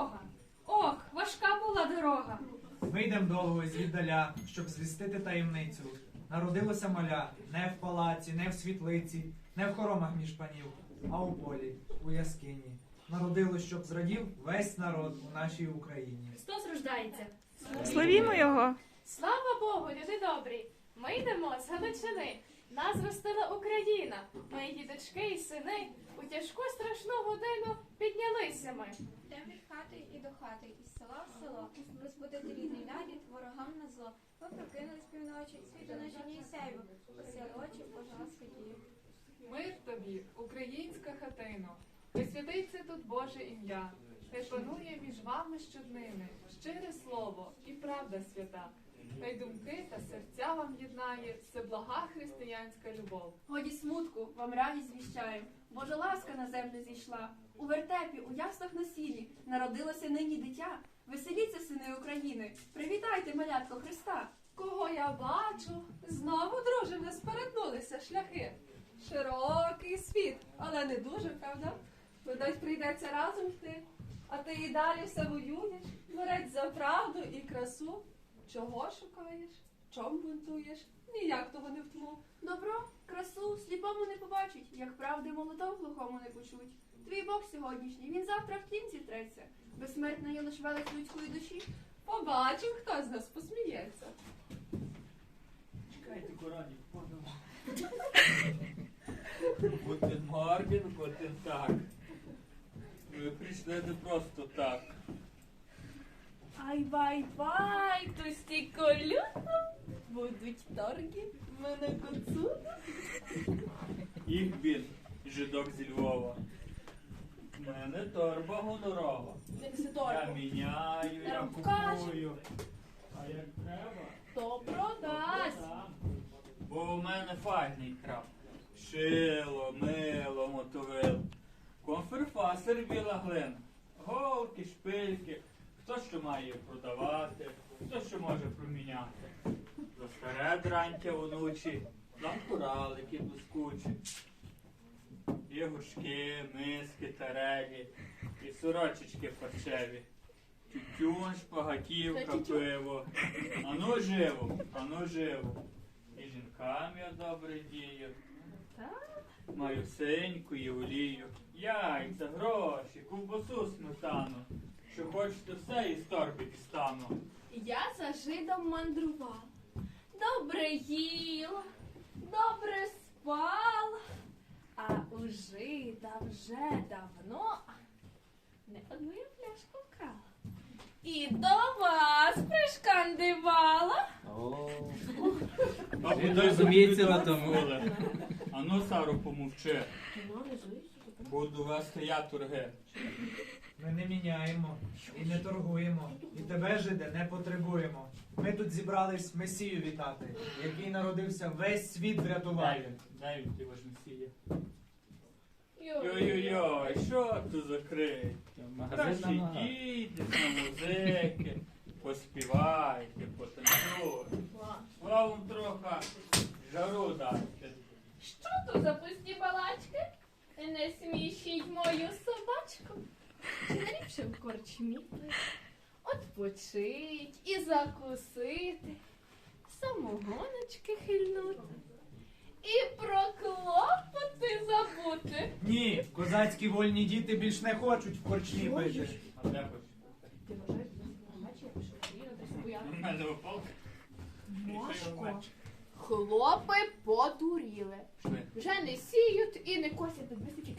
Бога. Ох, важка була дорога. Ми йдемо довго звіддаля, щоб звістити таємницю. Народилося маля не в палаці, не в світлиці, не в хоромах між панів, а у полі, у яскині. Народилось, щоб зрадів весь народ у нашій Україні. Христос рождається. Славімо його! Слава Богу, люди добрі! Ми йдемо з Галичини. Нас ростила Україна. Ми її дочки і сини. У тяжку страшну годину піднялися ми. До хати, із села в село, розбудити рідний навіть ворогам на зло. Ми прокинулись півночі, світу на жені сяйво, посіли очі Божа святію. Мир тобі, українська хатино, присвятиться святиться тут Боже ім'я, Ти панує між вами щоднини, щире слово і правда свята. Хай думки та серця вам єднає всеблага християнська любов. Годі смутку, вам радість звіщаю. Божа ласка на землю зійшла. У вертепі, у яслах на сілі народилося нині дитя. Веселіться, сини України. Привітайте, малятко Христа. Кого я бачу? Знову, друже, не сперетнулися шляхи. Широкий світ, але не дуже, правда? Видать, прийдеться разом йти. А ти і далі все воюєш, борець за правду і красу. Чого шукаєш? Чом бунтуєш? Ніяк того не втну. Добро, красу, сліпому не побачить, як правди молотов глухому не почуть. Твій Бог сьогоднішній, він завтра в кінці треться. Безсмертна є лиш велич людської душі. Побачив, хто з нас посміється. Чекайте, Корані, Гутен Морген, гутен так. Ви прийшли не просто так. Ай вай вай, тусті колюдно, будуть торги, мене коцу. Їх він, жидок зі Львова. Мене торба гонорова. Я міняю, я купую. А як треба, То продасть. Бо у мене файний краб. Шило, мило, мотовило. Конферфасер біла глина. Голки, шпильки. Хто що має продавати, хто що може проміняти. За старе дрантя онучі, нам коралики блискучі. Є горшки, миски, тарелі і сорочечки парчеві. Тютюн, шпагатівка, пиво. Ану живо, ану живо. І жінкам я добре дію. Маю синьку і олію, яйця, гроші, ковбасу, сметану. Що хочете все із торби дістану. Я за жидом мандрувала, добре їла, добре спала, а у жида вже давно не одну я пляшку вкрала. І до вас пришкандивала. А Ви куди на тому? Ану, Сару, помовчи. Буду вести я торги. Ми не міняємо і не торгуємо, і тебе, жиде, не потребуємо. Ми тут зібрались Месію вітати, який народився весь світ він, дай він, ти ваш месія. Йой. Йой-йой-йой, що тут закрить? Краще дійте на музики, поспівайте, потанцюйте. Вам трохи жару дайте. Що то за пусті балачки? Не смішіть мою собачку. Чи не ліпше в корчмі? Отпочить і закусити, самогоночки хильнути і про клопоти забути. Ні, козацькі вольні діти більш не хочуть в корчмі пити. А де хоч? Ти вважаєш, бачиш, я пишу Україну, десь У Хлопи подуріли. Вже не сіють і не косять високих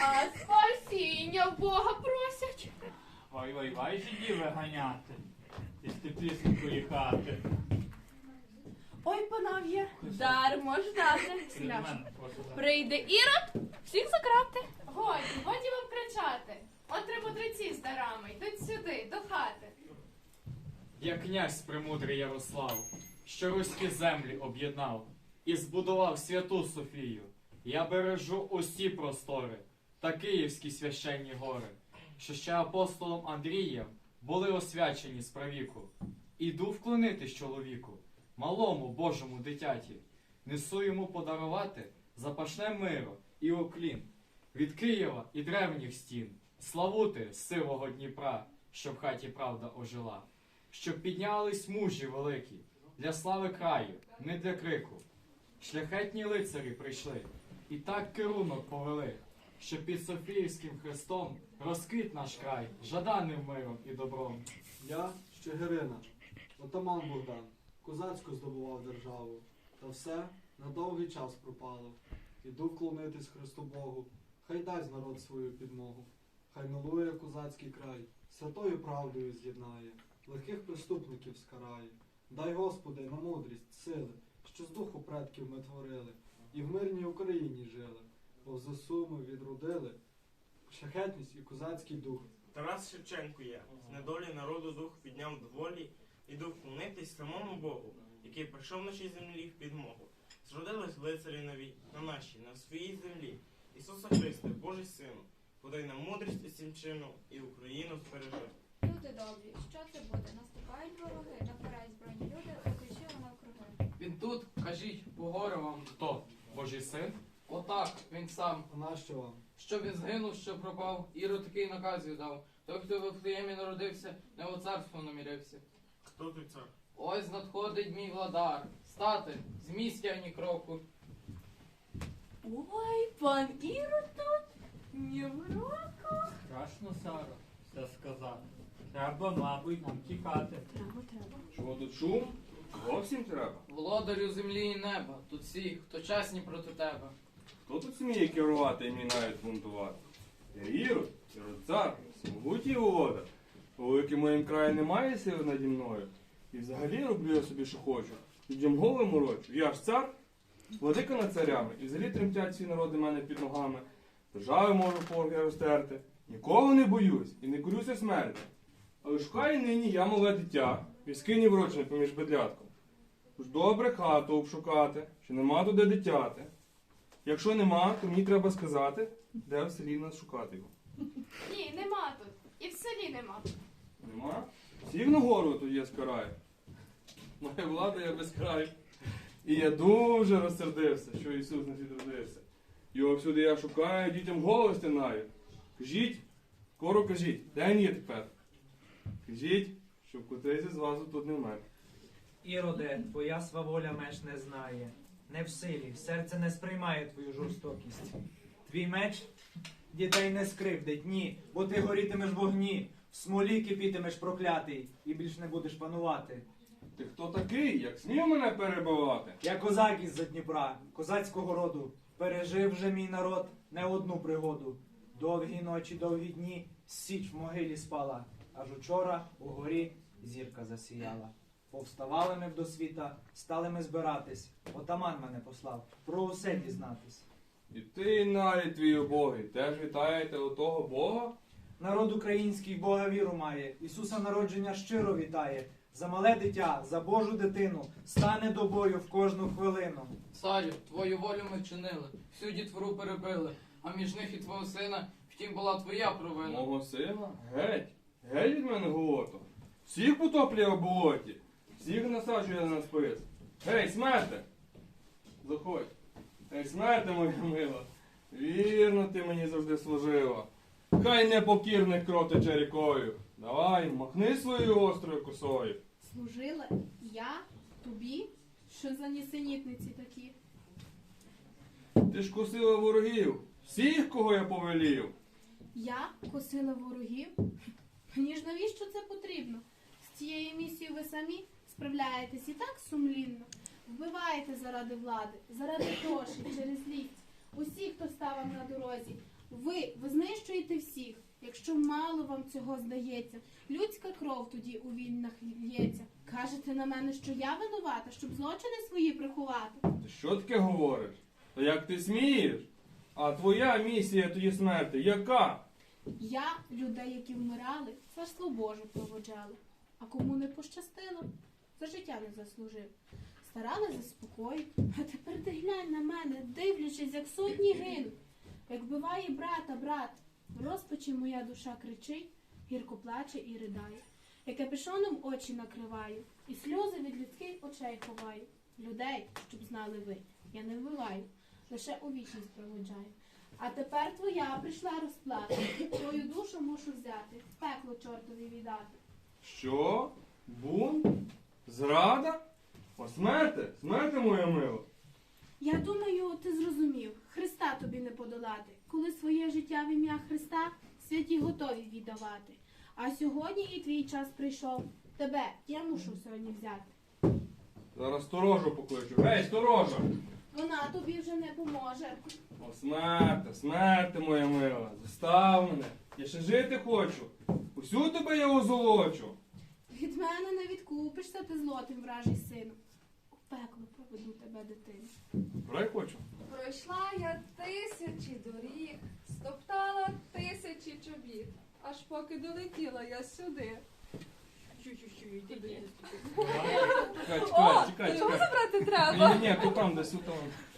А спасіння Бога просять. Вай, вай, вай, жидів виганяти. Із теплісінької хати. Ой, панов'є, дармо ждати. Мене Прийде Ірод, всіх закрати. Годі, годі вам кричати. От три мудреці з дарами йдуть сюди, до хати. Я князь премудрий Ярослав, що руські землі об'єднав і збудував святу Софію. Я бережу усі простори та київські священні гори, що ще апостолом Андрієм були освячені з правіку. Іду вклонитись чоловіку, малому Божому дитяті, несу йому подарувати запашне миро і уклін від Києва і древніх стін, славути сивого Дніпра, що в хаті правда ожила щоб піднялись мужі великі, для слави краю, не для крику. Шляхетні лицарі прийшли, і так керунок повели, що під Софіївським хрестом розквіт наш край, жаданим миром і добром. Я Щегирина, отаман Богдан, козацьку здобував державу, та все на довгий час пропало. Іду вклонитись Христу Богу, хай дасть народ свою підмогу, хай милує козацький край, святою правдою з'єднає, легких преступників скарає. Дай Господи на мудрість, сили, що з духу предків ми творили, і в мирній Україні жили, бо в ЗСУ ми відродили шляхетність і козацький дух. Тарас Шевченко я, з недолі народу дух підняв до волі, іду вклонитись самому Богу, який прийшов нашій землі в підмогу. Зродились лицарі нові на нашій, на своїй землі. Ісуса Христе, Божий Сину, подай нам мудрість і сімчину, і Україну збережи. Люди добрі, що це буде? Наступають вороги, наперед збройні люди, окричили навкруги. Він тут, кажіть, погоре вам. Хто? Божий син? Отак, він сам. А нащо вам? Що він згинув, що пропав, Ірод такий наказ віддав. Той, хто в Вифлеємі народився, не у царство намірився. Хто ти цар? Ось надходить мій владар. Стати, з місця ні кроку. Ой, пан Ірод тут. Ні в року. Страшно, Саро, все сказати. Треба, мабуть, нам тікати. Треба, треба. Чого тут шум? Зовсім треба. Володарю землі і неба, тут всі, хто чесні проти тебе. Хто тут сміє керувати і мій навіть бунтувати? Я Ірод, Ірод цар, всемогутній володар. У моїм краї немає сили наді мною. І взагалі роблю я собі, що хочу. Людям голови морочу. Я ж цар, владика над царями, і взагалі тремтять всі народи мене під ногами. Держави можу порги розтерти. Нікого не боюсь і не корюся смерті. Але шукаю нині я мале дитя, візкині врочене поміж бедлятком. Тож добре хату обшукати, чи нема туди дитяти. Якщо нема, то мені треба сказати, де в селі нас шукати його. Ні, нема тут. І в селі нема. Нема? Всіх на гору тут є скараю. Моя влада я без краю. І я дуже розсердився, що Ісус не відродився. Його всюди я шукаю, дітям голову стинаю. Кажіть, скоро кажіть, де він є тепер? Кажіть, щоб котрийсь із вас тут не вмер. Іроде, твоя сваволя меж не знає. Не в силі, серце не сприймає твою жорстокість. Твій меч дітей не скривдить, ні, бо ти горітимеш в вогні, в смолі кипітимеш проклятий, і більш не будеш панувати. Ти хто такий? Як смів мене перебивати? Я козак із-за Дніпра, козацького роду. Пережив вже мій народ не одну пригоду. Довгі ночі, довгі дні, січ в могилі спала. Аж учора у горі зірка засіяла. Повставали ми б до світа, стали ми збиратись. Отаман мене послав, про усе дізнатись. І ти, навіть твій убогий, теж вітаєте у того Бога? Народ український Бога віру має, Ісуса народження щиро вітає. За мале дитя, за Божу дитину, стане до бою в кожну хвилину. Царю, твою волю ми чинили, всю дітвору перебили, а між них і твого сина, втім була твоя провина. Мого сина? Геть, геть від мене голоту. Всіх потоплює в болоті, всіх насаджує на спис. Гей, смерте! Заходь. Гей, смерте, моя мила. Вірно ти мені завжди служила. Хай непокірних кров тече рікою. Давай, махни своєю острою косою. Служила я тобі? Що за нісенітниці такі? Ти ж косила ворогів, всіх, кого я повелів. Я косила ворогів? Мені ж навіщо це потрібно? З цією місією ви самі справляєтесь і так сумлінно. вбиваєте заради влади, заради грошей, через ліфт. Усі, хто став на дорозі. Ви, ви знищуєте всіх, якщо мало вам цього здається. Людська кров тоді у війнах лється. Кажете на мене, що я винувата, щоб злочини свої приховати. Ти що таке говориш? Та як ти смієш? А твоя місія тоді смерти яка? Я людей, які вмирали, царство Боже проводжали. А кому не пощастило, за життя не заслужив. Старали заспокоїти, а тепер ти глянь на мене, дивлячись, як сотні гинуть. Як вбиває брата брат, в розпачі моя душа кричить, гірко плаче і ридає. Як капюшоном очі накриваю, і сльози від людських очей ховаю. Людей, щоб знали ви, я не вбиваю, лише у вічність проводжаю. А тепер твоя прийшла розплата. Твою душу мушу взяти, в пекло чортові віддати. Що? Бунт? Зрада? О, смерти? Смерти, моя мила? Я думаю, ти зрозумів, Христа тобі не подолати, коли своє життя в ім'я Христа святі готові віддавати. А сьогодні і твій час прийшов. Тебе я мушу сьогодні взяти. Зараз сторожу покличу. Гей, сторожа! Вона тобі вже не поможе. О, смерти, смерти, моя мила. Застав мене. Я ще жити хочу. Усю тебе я озолочу. Від мене не відкупишся ти злотим вражий сину. У пекло проведу тебе дитину. Брай хочу. Пройшла я тисячі доріг, стоптала тисячі чобіт, аж поки долетіла я сюди. Чекай, чекай, чекай, його чекай. забрати треба. Ні, ні, то там, десь там.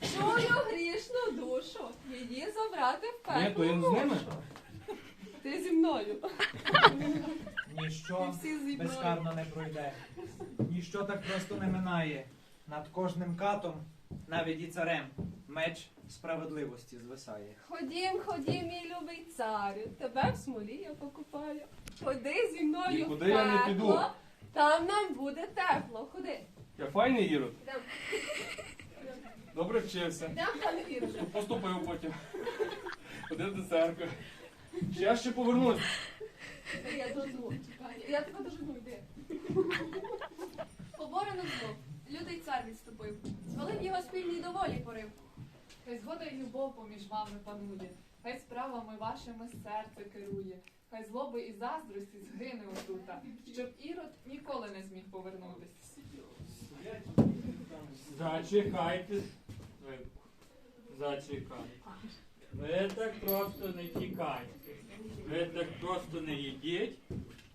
Чую грішну душу, її забрати в пекло. Ні, то я з ними. Ти зі мною. Ніщо всі зі мною. безкарно не пройде. Ніщо так просто не минає. Над кожним катом, навіть і царем, меч справедливості звисає. Ходім, ходім, мій любий царю, тебе в смолі я покупаю. Ходи зі мною Нікуди в я не пекло, піду. там нам буде тепло. Ходи. Я файний ірод. Йдем. Добре вчився. Йдем, пане Іроде. Поступив потім. Ходив до церкви. Ще я ще повернусь. Я дожду, чекай. Я тебе дожду, йди. Поборено зло. Лютий цар відступив. Звалив його спільній доволі порив. Хай згода й любов поміж вами панує, хай справами вашими серце керує, хай злоби і заздрості згине отута, щоб ірод ніколи не зміг повернутись. Зачекайте. Зачекайте. Ви так просто не тікайте. Ви так просто не йдіть,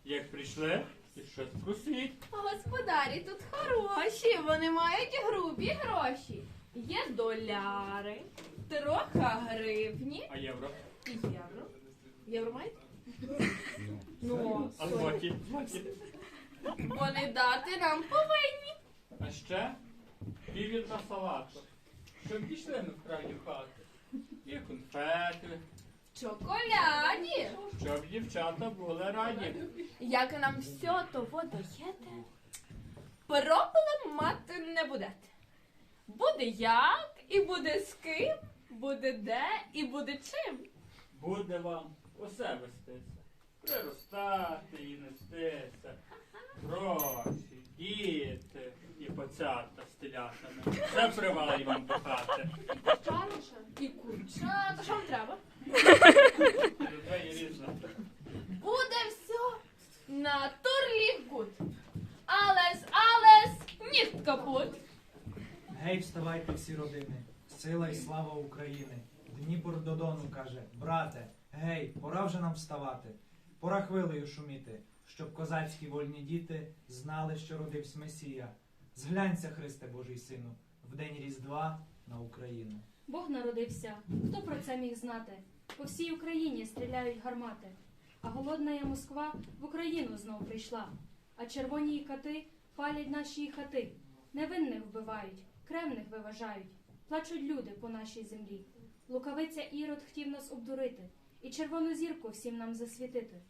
як прийшли, і щось просіть. Господарі тут хороші, вони мають грубі гроші. Є доляри, трохи гривні А євро? і євро. Євро маєте? Ну, А злоті? Злоті. вони дати нам повинні. А ще піввідра салату, щоб пішли ми в крайню хату. І конфети, Чоколяді. щоб дівчата були раді. Як нам все того доєте, проблем мати не будете. Буде як, і буде з ким, буде де, і буде чим. Буде вам усе вестися. Приростати і нестися. Гроші, діти і поцята з телятами. Все привалить вам до хати. Чаруша і курча. То що вам треба? Це є різне. Буде все на турлі гуд. Алес, алес, ніхт капут. Гей, вставайте всі родини, сила і слава України. Дніпр до Дону каже, брате, гей, пора вже нам вставати. Пора хвилею шуміти, щоб козацькі вольні діти знали, що родився Месія. Зглянься, Христе Божий Сину, в день Різдва на Україну. Бог народився. Хто про це міг знати? По всій Україні стріляють гармати. А голодна Москва в Україну знов прийшла. А червоні кати палять наші хати. Невинних вбивають, кремних виважають. Плачуть люди по нашій землі. Лукавиця Ірод хотів нас обдурити і червону зірку всім нам засвітити.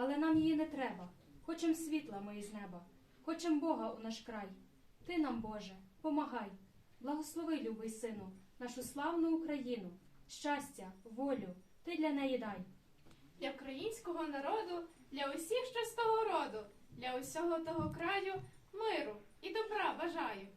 Але нам її не треба. Хочем світла ми із неба, хочем Бога у наш край. Ти нам, Боже, помагай. Благослови, любий сину, нашу славну Україну, щастя, волю, ти для неї дай. для українського народу, для усіх, що з того роду, для усього того краю миру і добра бажаю.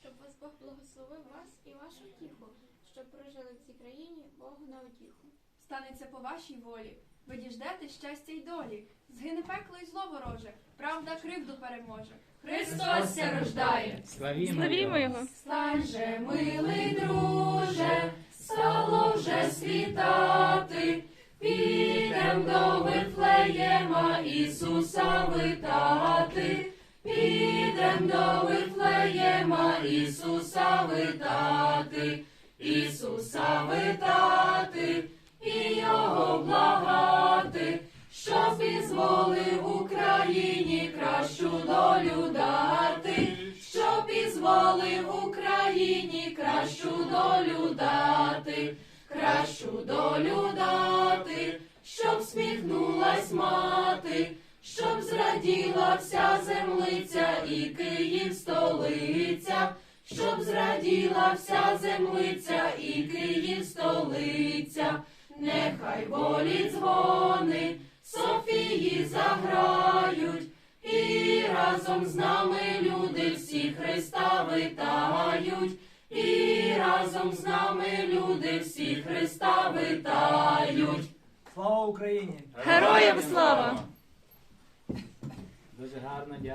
щоб вас Бог благословив вас і вашу втіху, щоб прожили в цій країні Богу на утіху. Станеться по вашій волі. Ви діждете щастя й долі. Згине пекло й зло вороже. Правда кривду переможе. Христос ся рождає. Славімо його. Стань же, милий друже, стало вже світати, підем до Вифлеєма Ісуса витати, підем до Вифлеєма Ісуса витати, Ісуса витати і Його благати, щоб ізволив Україні кращу долю дати, щоб ізволив Україні кращу долю дати, кращу долю дати, щоб сміхнулась мати, щоб зраділа вся землиця і Київ столиця, щоб зраділа вся землиця і Київ столиця, нехай волі дзвони, Софії заграють. І разом з нами люди всі Христа витають, і разом з нами люди всі Христа витають. Слава Україні! Героям слава! Дуже гарно дякую.